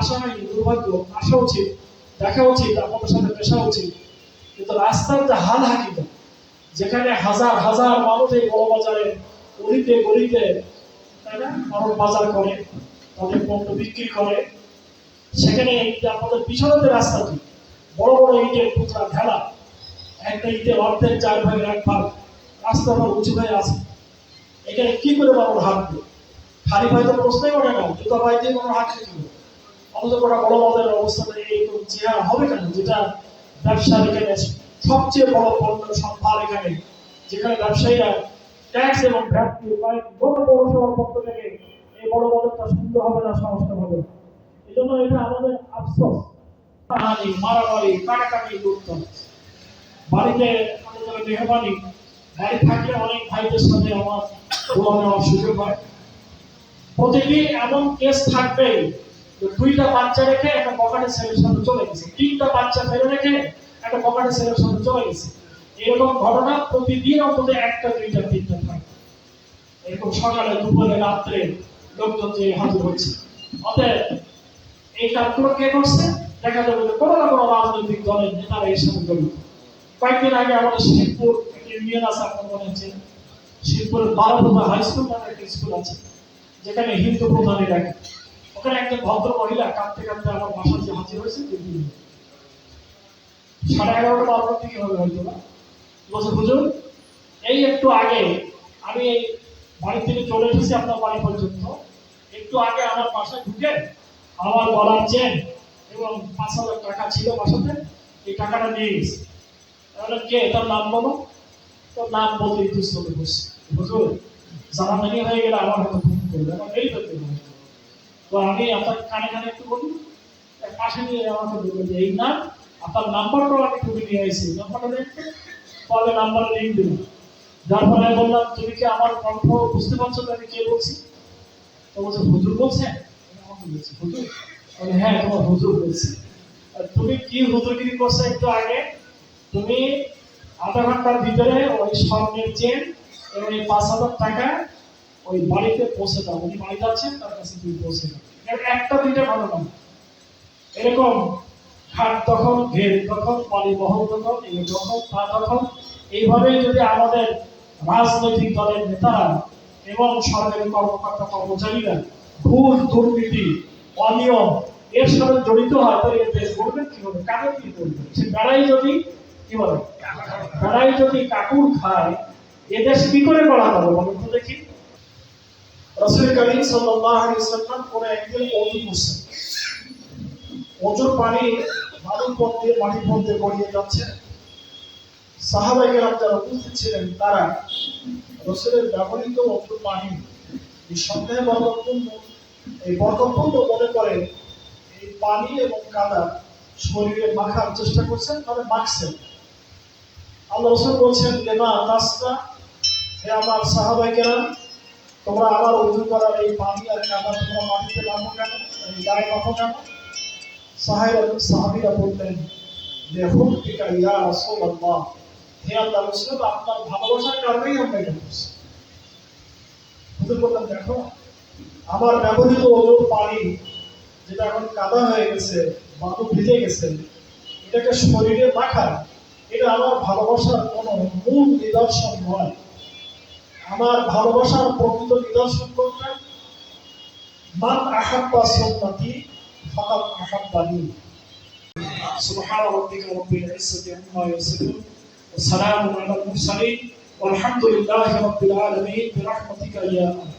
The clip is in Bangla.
আসা হয়নি, দুর্ভাগ্য, আসা উচিত, দেখা উচিত, আপনাদের সাথে পেশা উচিত। কিন্তু রাস্তার যে হাল হাকিকত, যেখানে হাজার হাজার মানুষ এই বড় বাজারে গলিতে গলিতে, তাই না, মানুষ বাজার করে, তাদের পণ্য বিক্রি করে, সেখানে আপনাদের পিছনে রাস্তাটি, বড় বড় ইটের টুকরা ঢেলা, একটা ইটের অর্ধেক, চার ভাগের এক ভাগ, রাস্তাটা উঁচু হয়ে আছে। এখানে কি করে মানুষ হাঁটবে? খালি পায়ে প্রশ্নই ওঠে না, জুতা পায়ে দিয়ে মানুষ হাঁটছে কি অথচ গোটা বড় বাজারের এইরকম চেহারা হবে কেন? যেটা ব্যবসার এখানে সবচেয়ে বড় পণ্য সম্ভার এখানে। যেখানে ব্যবসায়ীরা ট্যাক্স এবং ভ্যাট গোটা পৌরসভার পক্ষ থেকে এই বড় বাজারটা সুন্দর হবে না, সমস্যা হবে। এই জন্য এটা আমাদের আফসোস। হানি মারামারি, কাটাকাটি বাড়িতে আমাদের মেহরবানি। বাড়ি থাকলে অনেক ভাইদের সাথে আমার সুযোগ হয়। প্রতিদিন এমন কেস থাকবে দুইটা বাচ্চা রেখে একটা পকেটে ছেলের সাথে চলে গেছে। তিনটা বাচ্চা ফেলে রেখে একটা পকেটে ছেলের সাথে চলে গেছে। এরকম ঘটনা প্রতিদিন অন্তত একটা, দুইটা, তিনটা থাকে। এরকম সকালে, দুপুরে, রাত্রে লোকজন যে হাজির হচ্ছে। অতএব এই কাজগুলো কে করছে? দেখা যাবে যে কোনো না কোনো রাজনৈতিক দলের নেতারা এর সাথে জড়িত। কয়েকদিন আগে আমাদের শিবপুর ইউনিয়ন আছে, আপনার মনে হচ্ছে শিবপুরের বারোটা হাই স্কুল নামে একটা স্কুল আছে। যেখানে হিন্দু প্রধানই রাখে ওখানে একজন ভদ্র মহিলা কাঁদতে কাঁদতে আমার বাসার যে হাজির হয়েছে সাড়ে এগারোটা বারোটার দিকে হবে হয়তো না বলছে, হুজুর, এই একটু আগে আমি এই বাড়ি থেকে চলে এসেছি আপনার বাড়ি পর্যন্ত। একটু আগে আমার বাসায় ঢুকে আমার গলার চেন এবং পাঁচ হাজার টাকা ছিল বাসাতে, এই টাকাটা নিয়ে গেছে তাহলে কে? তার নাম বলো। তোর নাম বলতে ইতস্তত করছে। হুজুর জানাজানি হয়ে গেলে আমার আমার তো আমি আপনার কানে কানে একটু বলি পাশে নিয়ে আমাকে বলবে যে, এই নাম আপনার নাম্বারটাও আমি টুকে নিয়ে আসি নাম্বারটা দেখতে ফলে নাম্বার লিঙ্ক দিল যার ফলে বললাম, তুমি কি আমার কণ্ঠ বুঝতে পারছ আমি কে বলছি? তো বলছে, হুজুর বলছে? আমাকে বলছি, হুজুর? বলে হ্যাঁ তোমার হুজুর বলছি। তুমি কি হুজুরগিরি করছ একটু আগে? তুমি আধা ঘণ্টার ভিতরে ওই স্বর্ণের চেন এবং এই পাঁচ হাজার টাকা ওই বাড়িতে পৌঁছে দাও। উনি বাড়িতে আছেন, তার কাছে তুমি পৌঁছে দাও। একটা দুইটা ঘটনা না। এরকম খাট দখল ঘের দখল পানি বহল দখল এই দখল তা দখল এইভাবে যদি আমাদের রাজনৈতিক দলের নেতারা এবং সরকারি কর্মকর্তা কর্মচারীরা ঘুষ দুর্নীতি, অনিয়ম এর সাথে জড়িত হয়, তাহলে এর দেশ গড়বেন কি হবে? কাকে কি করবে? সে বেড়াই যদি, কি বলে? বেড়াই যদি কাকুর খায় এ দেশ কি করে করা হবে বলুন দেখি। রসুল করিম সাল্লাম কোন একদিন ওযু করছেন। ওযুর পানি বালুর পথ মাটির মধ্যে গড়িয়ে যাচ্ছে সাহাবাই কেরাম যারা উপস্থিত ছিলেন, তারা রসুলের ব্যবহৃত ওযুর পানি এই সন্দেহে বরকতপূর্ণ, এই বরকতপূর্ণ মনে করে এই পানি এবং কাদা শরীরে মাখার চেষ্টা করছেন, তবে মাখছেন আল্লাহ রসুল বলছেন না তাসনা, হে আমার সাহাবাই কেরাম তোমরা আবার উজু করার এই পানি আর কাদা তোমরা মাটিতে লাভো কেন? গায়ে মাখো কেন? সাহাইরা সাহাবিরা বললেন যে হুক টিকা ইয়া রাসূলুল্লাহ, হে আল্লাহ রাসূল, আপনার ভালোবাসার কারণেই আমরা এটা করছি হুজুর বললেন, দেখো, আমার ব্যবহৃত ওজোর পানি যেটা এখন কাদা হয়ে গেছে বালু ভিজে গেছে, এটাকে শরীরে মাখা এটা আমার ভালোবাসার কোনো মূল নিদর্শন নয়। আমার ভালোবাসার প্রকৃত নিদর্শন কোনটা মান আহাব্বা সুন্নতি ফাকাদ আহাব্বানি সুবহান রাব্বিকা রাব্বিল ইজ্জাতি আম্মা ইয়াসিফুন ওয়া সালামুন আলাল মুরসালিন والحمد لله رب العالمين برحمتك يا أرحم